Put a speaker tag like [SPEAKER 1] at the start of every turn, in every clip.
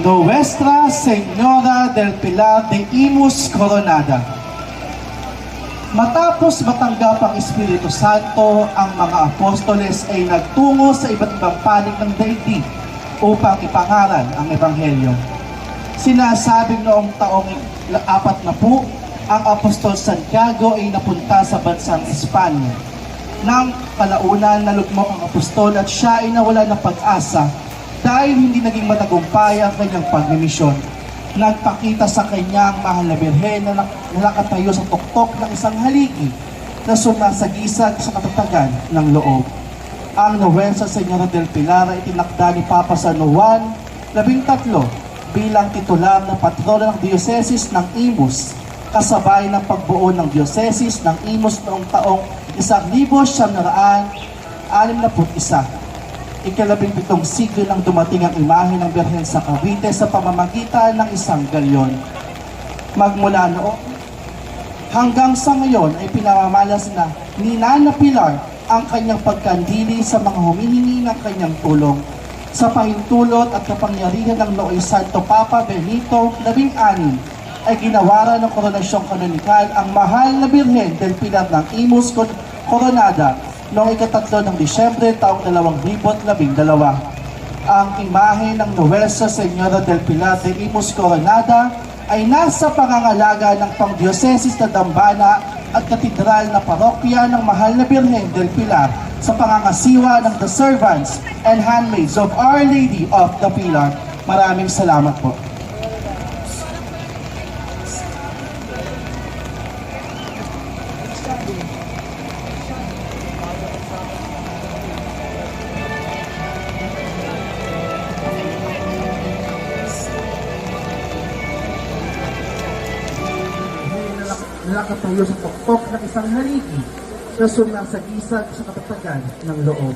[SPEAKER 1] Nuestra Señora del Pilar de Imus Coronada. Matapos matanggap ang Espiritu Santo, ang mga apostoles ay nagtungo sa iba't ibang panig ng daigdig upang ipangaral ang Ebanghelyo. Sinasabing noong taong apat na po, ang Apostol Santiago ay napunta sa bansang Espanya. Nang kalaunan nalugmok ang apostol at siya ay nawala ng pag-asa dahil hindi naging matagumpay ang kanyang pagmimisyon. Nagpakita sa kanya ang mahal na birhen na, nak- na nakatayo sa tuktok ng isang haligi na sumasagisag sa katatagan ng loob. Ang Nuwensa Senyora del Pilar ay tinakda ni Papa San Juan, labing tatlo, bilang titular na patrono ng Diocesis ng Imus, kasabay ng pagbuo ng Diocesis ng Imus noong taong 1961. Ikalabing pitong siglo nang dumating ang imahe ng Birhen sa Cavite sa pamamagitan ng isang galyon. Magmula noon, hanggang sa ngayon ay pinamamalas na ni Nana Pilar ang kanyang pagkandili sa mga humihingi ng kanyang tulong sa pahintulot at kapangyarihan ng Nooy Santo Papa Benito XVI ay ginawaran ng koronasyong kanonikal ang mahal na Birhen del Pilar ng Imus Cor- Coronada noong ikatatlo ng Disyembre taong 2012. Ang imahe ng Nuestra Señora del Pilar de Imus Coronada ay nasa pangangalaga ng pangdiosesis na dambana at katedral na parokya ng mahal na Birhen del Pilar sa pangangasiwa ng the servants and handmaids of Our Lady of the Pilar. Maraming salamat po. Nakatayo sa tuktok ng isang haligi na sumasagisag sa katatagan ng loob.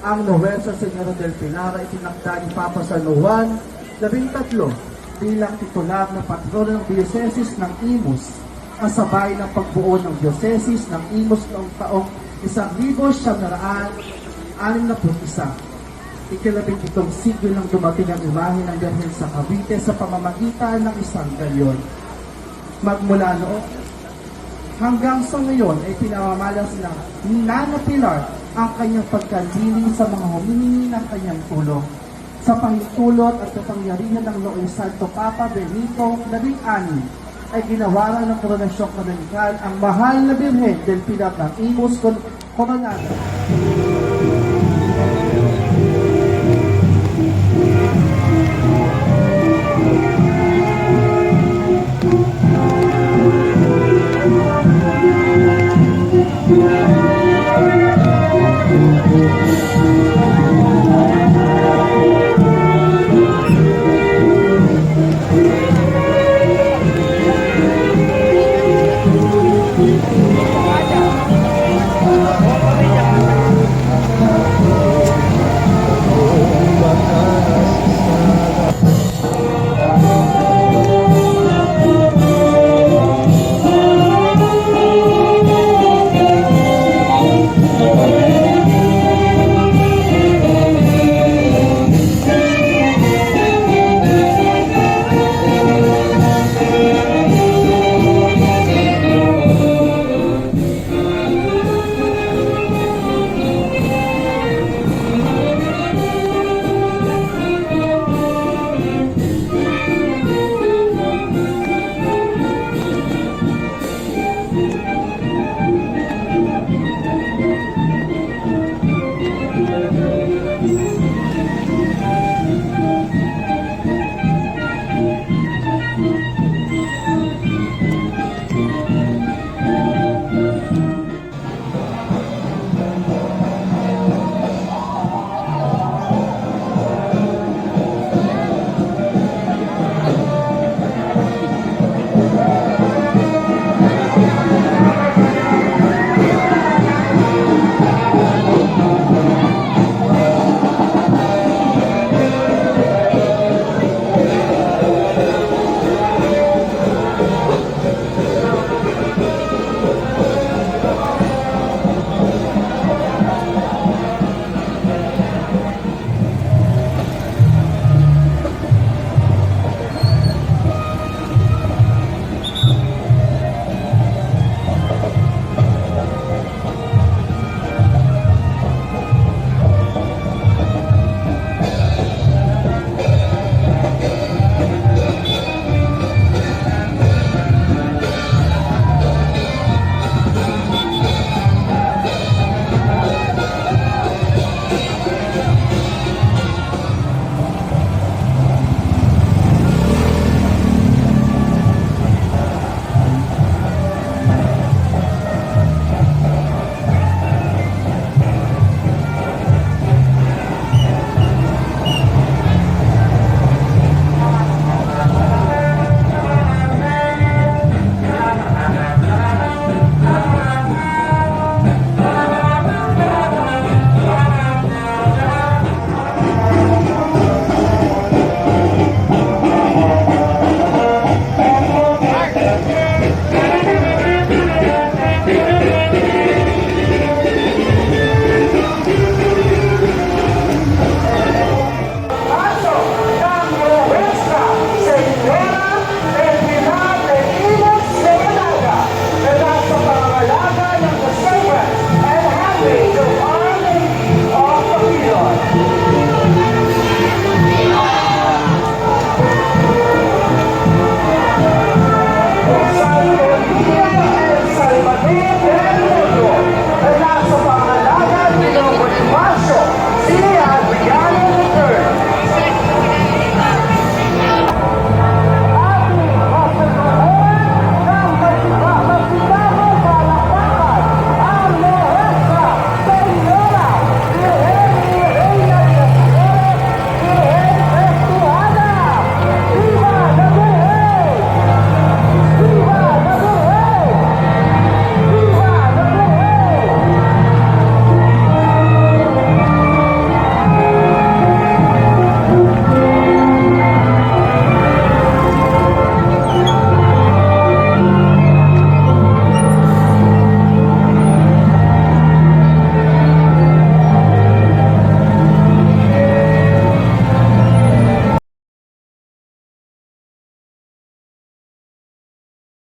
[SPEAKER 1] Ang Nuwensa Senyora del Pilar ay tinakda ni Papa San Juan, labing tatlo, bilang titular na patrono ng Diocesis ng Imus, kasabay ng pagbuo ng Diocesis ng Imus noong taong 1961. Ikalabing pitong siglo nang dumating ang imahe ng Birhen sa Cavite sa pamamagitan ng isang galyon. Magmula noon, hanggang sa ngayon ay pinamamalas na ni Nana Pilar ang kanyang pagkandili sa mga humihingi ng kanyang tulong. Sa pahintulot at kapangyarihan ng Nooy Santo Papa Benito XVI ay ginawaran ng koronasyong kanonikal ang mahal na Birhen del Pilar ng Imus Coronado.